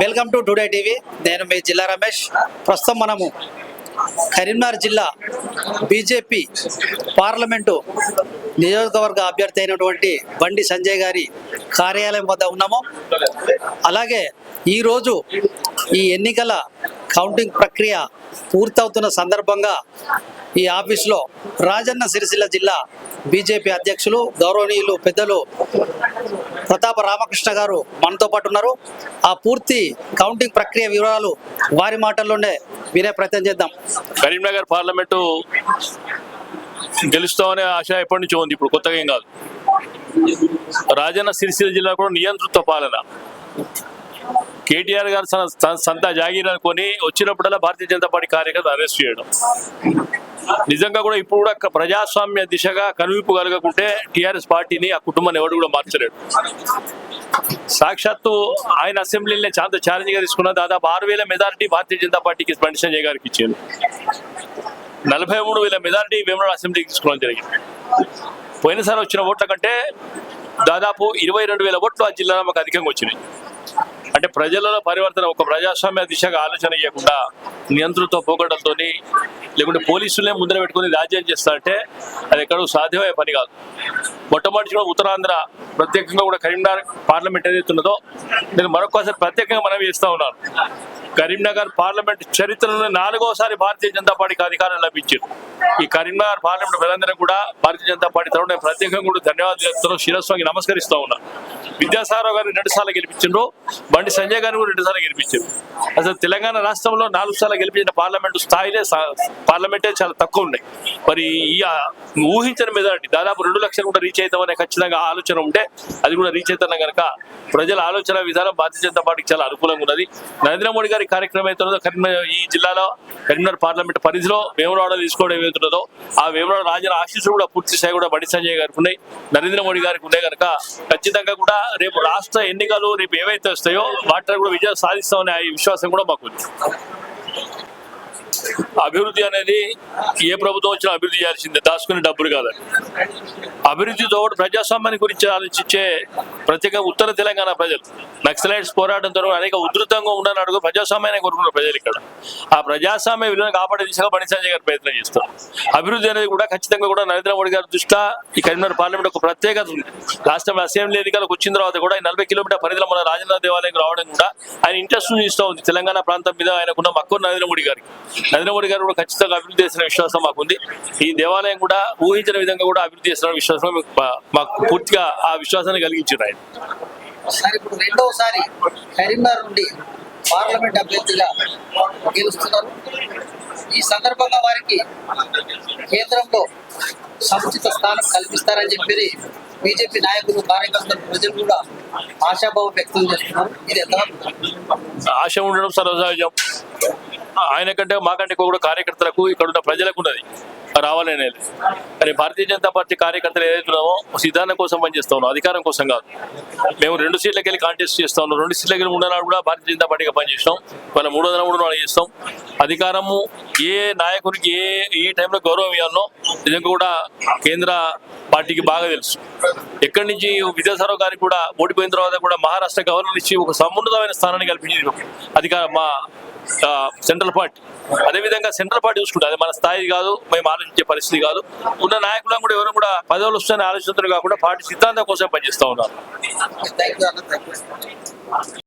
Welcome to today TV. నేను మీ జిల్లా రమేష్. ప్రస్తుతం మనము కరీంనగర్ జిల్లా బీజేపీ పార్లమెంటు నియోజకవర్గ అభ్యర్థి అయినటువంటి బండి సంజయ్ గారి కార్యాలయం వద్ద ఉన్నాము. అలాగే ఈరోజు ఈ ఎన్నికల కౌంటింగ్ ప్రక్రియ పూర్తవుతున్న సందర్భంగా ఈ ఆఫీసులో రాజన్న సిరిసిల్ల జిల్లా బీజేపీ అధ్యక్షులు గౌరవనీయులు పెద్దలు ప్రతాప రామకృష్ణ గారు మనతో పాటు ఉన్నారు. ఆ పూర్తి కౌంటింగ్ ప్రక్రియ వివరాలు వారి మాటల్లోనే వినే ప్రయత్నం చేద్దాం. కరీంనగర్ పార్లమెంటు గెలుస్తామనే ఆశ ఎప్పటి నుంచో ఉంది ఇప్పుడు కొత్తగా ఏం కాదు. రాజన్న సిరిసిల్ల జిల్లా కూడా నియంతృత్వ పాలన. కేటీఆర్ గారు సంత జాగీర్ అనుకొని వచ్చినప్పుడల్లా భారతీయ జనతా పార్టీ కార్యకర్త అరెస్ట్ చేయడం. నిజంగా కూడా ఇప్పుడు కూడా ప్రజాస్వామ్య దిశగా కనువిప్పు కలగకుంటే టిఆర్ఎస్ పార్టీని ఆ కుటుంబాన్ని ఎవడు కూడా మార్చలేడు. సాక్షాత్తు ఆయన అసెంబ్లీని చాలా ఛాలెంజ్గా తీసుకున్న దాదాపు ఆరు వేల మెజారిటీ భారతీయ జనతా పార్టీకి బండి సంజయ్ గారికి ఇచ్చారు. నలభై మూడు వేల మెజారిటీ వేమనాడు అసెంబ్లీకి తీసుకోవడం జరిగింది. పోయినసారి వచ్చిన ఓట్ల కంటే దాదాపు ఇరవై రెండు వేల ఓట్లు ఆ జిల్లాలో మాకు అధికంగా వచ్చినాయి. అంటే ప్రజలలో పరివర్తన ఒక ప్రజాస్వామ్య దిశగా ఆలోచన చేయకుండా నియంతృత్వ పోగొట్టడంతో లేకుంటే పోలీసులనే ముందర పెట్టుకుని రాజ్యం చేస్తారంటే అది ఎక్కడో సాధ్యమయ్యే పని కాదు. మొట్టమొదటి కూడా ఉత్తరాంధ్ర ప్రత్యేకంగా కూడా కరీంనగర్ పార్లమెంట్ ఏదైతే ఉన్నదో నేను మరొకసారి ప్రత్యేకంగా మనం ఇస్తా ఉన్నాను. కరీంనగర్ పార్లమెంట్ చరిత్రలో నాలుగోసారి భారతీయ జనతా పార్టీకి అధికారం లభించింది. ఈ కరీంనగర్ పార్లమెంట్ ప్రజలందరూ కూడా భారతీయ జనతా పార్టీ తరఫున ప్రత్యేకంగా కూడా ధన్యవాదాలు చెప్తున్నాను శిరస్వామికి నమస్కరిస్తా ఉన్నాను విద్యాసాగర్ గారిని రెండు సార్లు గెలిపించిండ్రు. బండి సంజయ్ గారిని కూడా రెండు సార్లు గెలిపించారు అసలు తెలంగాణ రాష్ట్రంలో నాలుగు సార్లు గెలిపించిన పార్లమెంటు స్థాయిలే పార్లమెంటే చాలా తక్కువ ఉన్నాయి. మరి ఈ ఆ ఊహించని దాదాపు రెండు లక్షలు కూడా రీచ్ అవుతామనే ఖచ్చితంగా ఆలోచన ఉంటే అది కూడా రీచ్ అవుతున్నా కనుక ప్రజల ఆలోచన విధానం భారతీయ జనతా పార్టీకి చాలా అనుకూలంగా ఉన్నది. నరేంద్ర మోడీ గారి కార్యక్రమం అవుతున్నదో కరీంనగర్ ఈ జిల్లాలో కరీంనగర్ పార్లమెంట్ పరిధిలో వేమరాడ తీసుకోవడం ఏమవుతున్నదో ఆ వేమరాడ రాజన ఆశీస్సులు కూడా పూర్తి స్థాయి కూడా బండి సంజయ్ గారికి ఉన్నాయి. నరేంద్ర మోడీ గారికి ఉన్నాయి కనుక ఖచ్చితంగా కూడా రేపు రాష్ట్ర ఎన్నికలు రేపు ఏవైతే వస్తాయో వాటిలో కూడా విజయం సాధిస్తామనే ఆ విశ్వాసం కూడా మాకు ఉంది అభివృద్ధి అనేది ఏ ప్రభుత్వం వచ్చినా అభివృద్ధి చేయాల్సిందే. దాచుకునే డబ్బులు కాదు అభివృద్ధితో పాటు ప్రజాస్వామ్యాన్ని గురించి ఆలోచించే ప్రత్యేకంగా ఉత్తర తెలంగాణ ప్రజలు నక్సలైట్స్ తర్వాత అనేక ఉధృతంగా ఉండని అడుగు ప్రజాస్వామ్యాన్ని కోరుకున్న ప్రజలు ఇక్కడ. ఆ ప్రజాస్వామ్య విలువను కాపాడే దిశగా బండి సంజయ్ గారు ప్రయత్నం చేస్తారు. అభివృద్ధి అనేది కూడా ఖచ్చితంగా కూడా నరేంద్ర మోడీ గారి దృష్ట్యా ఈ కరీంనగర్ పార్లమెంట్ ఒక ప్రత్యేకత ఉంది. లాస్ట్ టైం అసెంబ్లీ ఎన్నికలకు వచ్చిన తర్వాత కూడా ఈ నలభై కిలోమీటర్ పరిధిలో మన రాజేంద్ర దేవాలయం రావడం కూడా ఆయన ఇంట్రెస్ట్ చూస్తూ ఉంది. తెలంగాణ ప్రాంతం మీద ఆయనకున్న మక్కువ నరేంద్ర మోడీ గారికి. నరేంద్ర గారు కూడా ఖచ్చితంగా అభివృద్ధి చేసిన విశ్వాసం మాకుంది. ఈ దేవాలయం కూడా ఊహించిన విధంగా కూడా అభివృద్ధి చేసిన విశ్వాసం మాకు పూర్తిగా ఆ విశ్వాసాన్ని కలిగించారు ఆయన. సార్ ఇప్పుడు రెండవసారి కరీంనగర్ నుండి పార్లమెంట్ అభ్యర్థిగా గెలుస్తున్నారు. ఈ సందర్భంగా వారికి కేంద్రంలో సముచిత స్థానం కల్పిస్తారని చెప్పి బీజేపీ నాయకులు కార్యకర్తలు ప్రజలు కూడా ఆశాభావం వ్యక్తం చేస్తున్నారు. ఇది ఎంత? ఆశ ఉండడం సర్వసహజం. ఆయన కంటే మాకంటే ఎక్కువ కూడా కార్యకర్తలకు ఇక్కడ ఉన్న ప్రజలకు ఉన్నది. రావాలనేది కానీ భారతీయ జనతా పార్టీ కార్యకర్తలు ఏదైతున్నామో సిద్ధాంతం కోసం పనిచేస్తా ఉన్నాం అధికారం కోసం కాదు. మేము రెండు సీట్లకి వెళ్ళి కాంటెస్ట్ చేస్తా ఉన్నాం. రెండు సీట్లకి వెళ్ళి ఉండనాడు కూడా భారతీయ జనతా పార్టీగా పనిచేస్తాం వాళ్ళ మూడు వందల మూడు నాలుగు చేస్తాం. అధికారము ఏ నాయకునికి ఏ ఏ టైంలో గౌరవం ఇవ్వాలనో నిజంగా కూడా కేంద్ర పార్టీకి బాగా తెలుసు. ఎక్కడి నుంచి విద్యాసారావు గారికి కూడా ఓడిపోయిన తర్వాత కూడా మహారాష్ట్ర గవర్నర్ ఇచ్చి ఒక సమున్నతమైన స్థానాన్ని కల్పించింది. అధికార మా సెంట్రల్ పార్టీ. అదేవిధంగా సెంట్రల్ పార్టీ చూసుకుంటే అది మన స్థాయి కాదు మేము ఆలోచించే పరిస్థితి కాదు. ఉన్న నాయకులను కూడా ఎవరు కూడా పదవులు వస్తాయని ఆలోచించడం కాకుండా పార్టీ సిద్ధాంతం కోసం పనిచేస్తూ ఉన్నారు.